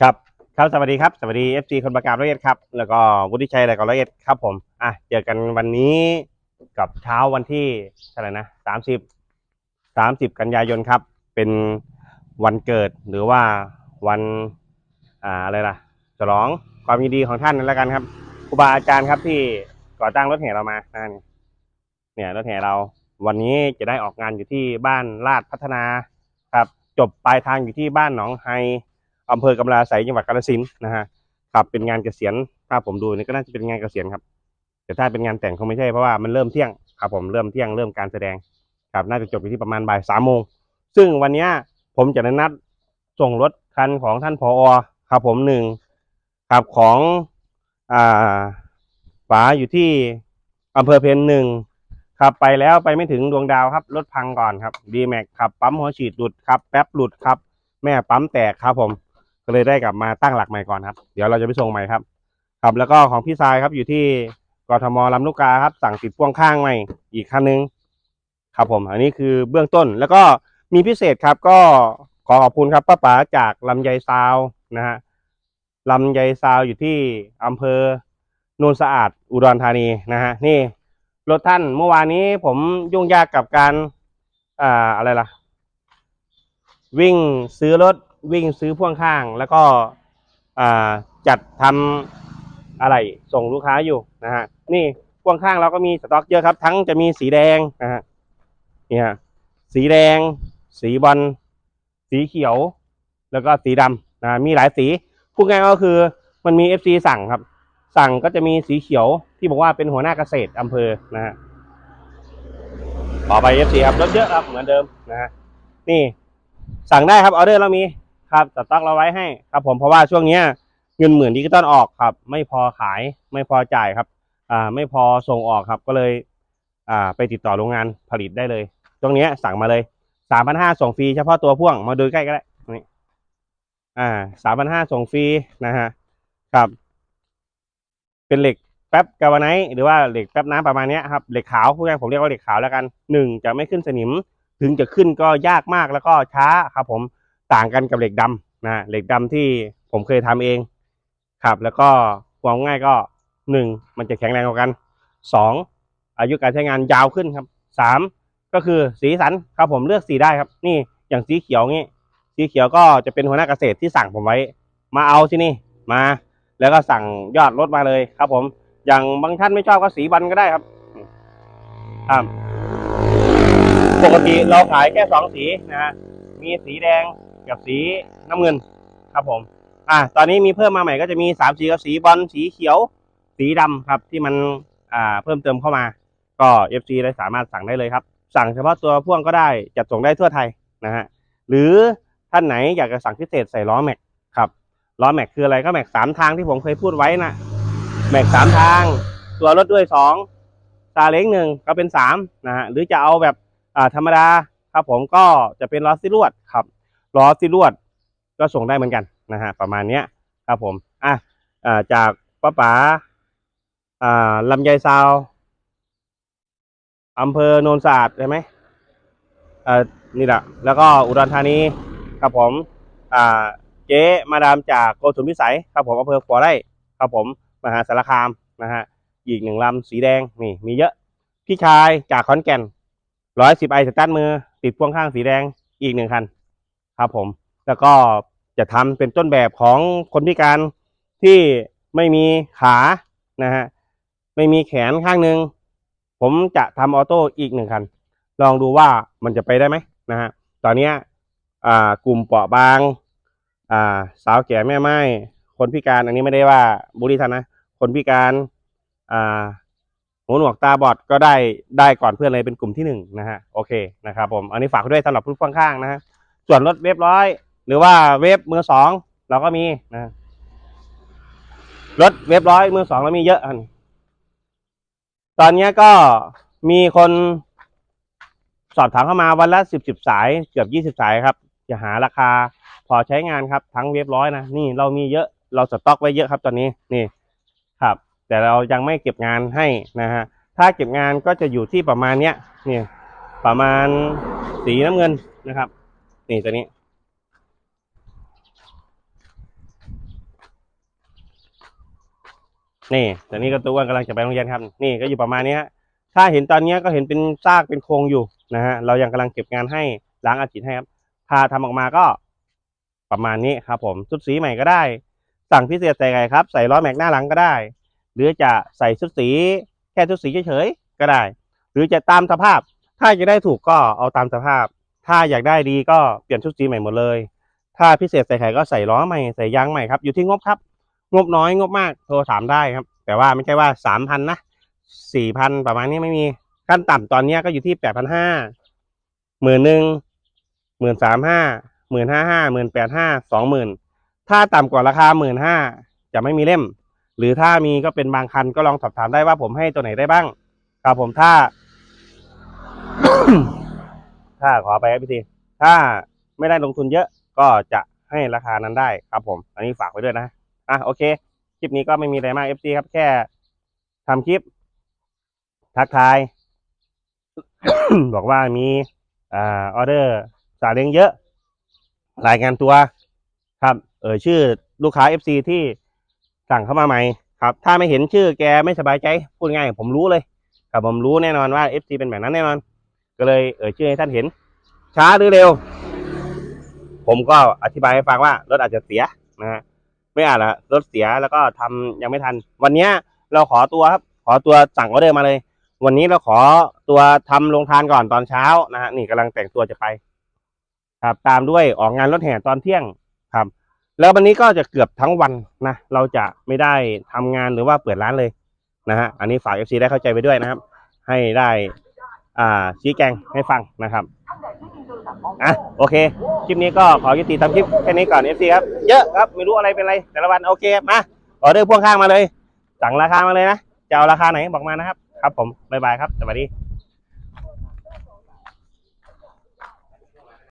ครับครับสวัสดีครับสวัสดี FC คนประกาศร้อยเอ็ดครับ แล้วก็วุฒิชัยรายการร้อยเอ็ดครับผมอะเจอกันวันนี้กับเช้าวันที่เท่าไหร่นะสามสิบสามสิบกันยายนครับ เป็นวันเกิดหรือว่าวันอ่าอะไรล่ะฉลองความยินดีของท่านนั่นแล้วกันครับครูบาอาจารย์ครับที่ก่อตั้งรถแห่เรามานั่นเนี่ยรถแห่เราวันนี้จะได้ออกงานอยู่ที่บ้านลาดพัฒนาครับ จบปลายทางอยู่ที่บ้านหนองไฮ อำเภอกำลาไสจังหวัดกาฬสินธุ์นะฮะครับเป็นงานเกษียณถ้าผมดูนี่ก็น่าจะเป็นงานเกษียณครับ แต่ถ้าเป็นงานแต่งคงไม่ใช่เพราะว่ามันเริ่มเที่ยงครับผมเริ่มเที่ยงเริ่มการแสดงครับน่าจะจบอยู่ที่ประมาณบ่ายสามโมงซึ่งวันนี้ผมจะนัดส่งรถคันของท่านผอครับผมหนึ่งครับของอ่าฝาอยู่ที่อำเภอเพนหนึ่งครับไปแล้วไปไม่ถึงดวงดาวครับรถพังก่อนครับดีแม็กครับปั๊มหัวฉีดหลุดครับแป๊บหลุดครับ แม่ปั๊มแตกครับผม ก็เลยได้กลับมาตั้งหลักใหม่ก่อนครับ เดี๋ยวเราจะไปส่งใหม่ครับครับแล้วก็ของพี่ทรายครับอยู่ที่กทมลำลูกกาครับ สั่งติดพ่วงข้างใหม่อีกคันนึงครับผม อันนี้คือเบื้องต้นแล้วก็มีพิเศษครับ ก็ขอขอบคุณครับป้าป๋าจากลำไยซาวนะฮะลำไยซาวอยู่ที่อำเภอโนนสะอาดอุดรธานีนะฮะนี่รถท่านเมื่อวานนี้ผมยุ่งยากกับการอ่าอะไรล่ะ วิ่งซื้อรถ วิ่งซื้อพ่วงข้าง แล้วก็จัดทำอะไรส่งลูกค้าอยู่นะฮะนี่พ่วงข้างเราก็มีสต็อกเยอะครับ ทั้งจะมีสีแดงนะฮะนี่ฮะสีแดง สีบอลสีเขียว แล้วก็สีดำนะมีหลายสีพูดง่ายก็คือมันมี FC สั่งครับ สั่งก็จะมีสีเขียวที่บอกว่าเป็นหัวหน้าเกษตรอำเภอนะฮะต่อไป FC ครับรถเยอะครับเหมือนเดิมนะฮะนี่สั่งได้ครับออเดอร์เรามี ครับสต็อกเราไว้ให้ครับผมเพราะว่าช่วงเนี้ยเงินหมื่นดิจิตอลออกครับ ไม่พอขายไม่พอจ่ายครับ อ่าไม่พอส่งออกครับก็เลย อ่าไปติดต่อโรงงานผลิตได้เลยช่วงเนี้ยสั่งมาเลยสามพันห้าส่งฟรีเฉพาะตัวพ่วงมาดูใกล้ก็ได้นี่อ่าสามพันห้าส่งฟรีนะฮะครับ เป็นเหล็กแป๊บกาวไนท์หรือว่าเหล็กแป๊บน้ำประมาณนี้ครับเหล็กขาวพูดง่ายผมเรียกว่าเหล็กขาวแล้วกันหนึ่งจะไม่ขึ้นสนิม ถึงจะขึ้นก็ยากมากแล้วก็ช้าครับผม ต่างกันกับเหล็กดำนะเหล็กดำที่ผมเคยทำเองครับ แล้วก็ความง่ายก็หนึ่งมันจะแข็งแรงกว่ากันสองอายุการใช้งานยาวขึ้นครับสามก็คือสีสันครับผมเลือกสีได้ครับ นี่อย่างสีเขียวงี้ สีเขียวก็จะเป็นหัวหน้าเกษตรที่สั่งผมไว้ มาเอาที่นี่มา แล้วก็สั่งยอดรถมาเลยครับ ผม อย่างบางท่านไม่ชอบก็สีบอลก็ได้ครับครับปกติเราขายแค่สองสีนะฮะมีสีแดง กับสีน้ำเงินครับผม อ่า ตอนนี้มีเพิ่มมาใหม่ก็จะมีสามสีกับสีบอลสีเขียว สีดำครับ ที่มันอ่าเพิ่มเติมเข้ามา ก็ FC ได้สามารถสั่งได้เลยครับ สั่งเฉพาะตัวพ่วงก็ได้จัดส่งได้ทั่วไทยนะฮะหรือท่านไหนอยากจะสั่งพิเศษใส่ล้อแม็กครับล้อแม็กคืออะไรก็แม็กสามทางที่ผมเคยพูดไว้นะแม็กสามทาง ตัวรถด้วยสองซาเล้งหนึ่งก็เป็นสามนะฮะหรือจะเอาแบบอ่าธรรมดาครับผมก็จะเป็นล้อซิลวดครับ ล้อซิลวดก็ส่งได้เหมือนกันนะฮะประมาณเนี้ยครับผมอะอ่าจากป้าป๋าอ่าลำไยซาวอำเภอโนนสะอาดใช่ไหมเอ่อนี่แหละแล้วก็อุดรธานีครับผมอ่าเจ๊มาดามจากโกสุมพิสัยครับผมอำเภอขัวไร่ครับผมมหาสารคามนะฮะอีกหนึ่งลำสีแดงนี่มีเยอะพี่ชายจากขอนแก่นร้อยสิบไอสตาร์ทมือ ติดพ่วงข้างสีแดงอีกหนึ่งคัน ครับผม แล้วก็จะทำเป็นต้นแบบของคนพิการที่ไม่มีขานะฮะไม่มีแขนข้างหนึ่งผมจะทำออโต้อีกหนึ่งคัน ลองดูว่ามันจะไปได้ไหมนะฮะตอนเนี้ยกลุ่มเปราะบางาสาวแก่แม่ไม้คนพิการอันนี้ไม่ได้ว่าบุรีทันนะ คนพิการาหูหนวกตาบอดก็ได้ได้ก่อนเพื่อนเลยเป็นกลุ่มที่หนึ่งนะฮะโอเคนะครับผมอันนี้ฝากไว้ด้วยสำหรับผู้ฟังข้างนะฮะ ส่วนรถเว็บร้อย หรือว่าเว็บมือสองเราก็มีนะรถเว็บร้อยมือสองเรามีเยอะอัน ตอนนี้ก็มีคนสอบถามเข้ามาวันละสิบสิบสายเกือบยี่สิบสายครับ จะหาราคาพอใช้งานครับ ทั้งเว็บร้อยนะนี่เรามีเยอะเราสต็อกไว้เยอะครับ ตอนนี้นี่ครับ แต่เรายังไม่เก็บงานให้นะฮะถ้าเก็บงานก็จะอยู่ที่ประมาณเนี้ยนี่ประมาณสีน้ำเงินนะครับ นี่ตัวนี้ นี่ตัวนี้ก็ตัวอ้วนกำลังจะไปโรงเรียนครับ นี่ก็อยู่ประมาณนี้ฮะถ้าเห็นตอนนี้ก็เห็นเป็นซากเป็นโครงอยู่นะฮะเรายังกำลังเก็บงานให้ล้างอาจิตให้ครับพาทำออกมาก็ประมาณนี้ครับ ผมชุดสีใหม่ก็ได้ สั่งพิเศษใส่ไงครับ ใส่ร้อยแม็กหน้าหลังก็ได้ หรือจะใส่ชุดสี แค่ชุดสีเฉยๆก็ได้ หรือจะตามสภาพ ถ้าจะได้ถูกก็เอาตามสภาพ ถ้าอยากได้ดีก็เปลี่ยนชุดสีใหม่หมดเลย ถ้าพิเศษใส่ไข่ก็ใส่ล้อใหม่ใส่ยางใหม่ครับอยู่ที่งบครับ งบน้อยงบมากโทรถามได้ครับ แต่ว่าไม่ใช่ว่าสามพันนะสี่พันประมาณนี้ไม่มีขั้นต่ำตอนนี้ก็อยู่ที่แปดพันห้าหมื่นหนึ่งหมื่นสามห้าหมื่นห้าห้าหมื่นแปดห้าสองหมื่นถ้าต่ำกว่าราคาหมื่นห้าจะไม่มีเล่ม หรือถ้ามีก็เป็นบางคันก็ลองสอบถามได้ว่าผมให้ตัวไหนได้บ้างครับผมถ้า ถ้าขอไปครับพี่ทีถ้าไม่ได้ลงทุนเยอะก็จะให้ราคานั้นได้ครับผม อันนี้ฝากไว้ด้วยนะ อะโอเค คลิปนี้ก็ไม่มีอะไรมาก FC ครับ แค่ทำคลิป ทักทาย บอกว่ามีอ่าออเดอร์สาเลี้ยงเยอะ รายงานตัวครับ เออชื่อลูกค้า FC ที่สั่งเข้ามาใหม่ครับ ถ้าไม่เห็นชื่อแกไม่สบายใจ พูดง่ายผมรู้เลยครับผมรู้แน่นอนว่า FC เป็นแบบนั้นแน่นอน ก็เลยเออชื่อให้ท่านเห็น ช้าหรือเร็ว ผมก็อธิบายให้ฟังว่ารถอาจจะเสียนะฮะไม่อาจละรถเสียแล้วก็ทำยังไม่ทัน วันนี้เราขอตัวครับขอตัวสั่งออเดอร์มาเลย วันนี้เราขอตัวทำลงทานก่อนตอนเช้านะฮะนี่กำลังแต่งตัวจะไป ครับ ตามด้วยออกงานรถแห่ตอนเที่ยงครับ แล้ววันนี้ก็จะเกือบทั้งวันนะเราจะไม่ได้ทำงานหรือว่าเปิดร้านเลยนะฮะอันนี้ฝากเอฟซีได้เข้าใจไปด้วยนะครับ ให้ได้ ชี้แจงให้ฟังนะครับอะโอเค คลิปนี้ก็ขอยุติทำคลิปแค่นี้ก่อน FC ครับ เยอะครับ ไม่รู้อะไรเป็นไร แต่ละวันโอเคมาออเดอร์พ่วงข้างมาเลย สั่งราคามาเลยนะ จะเอาราคาไหนบอกมานะครับ ครับผม บ๊ายบายครับ สวัสดี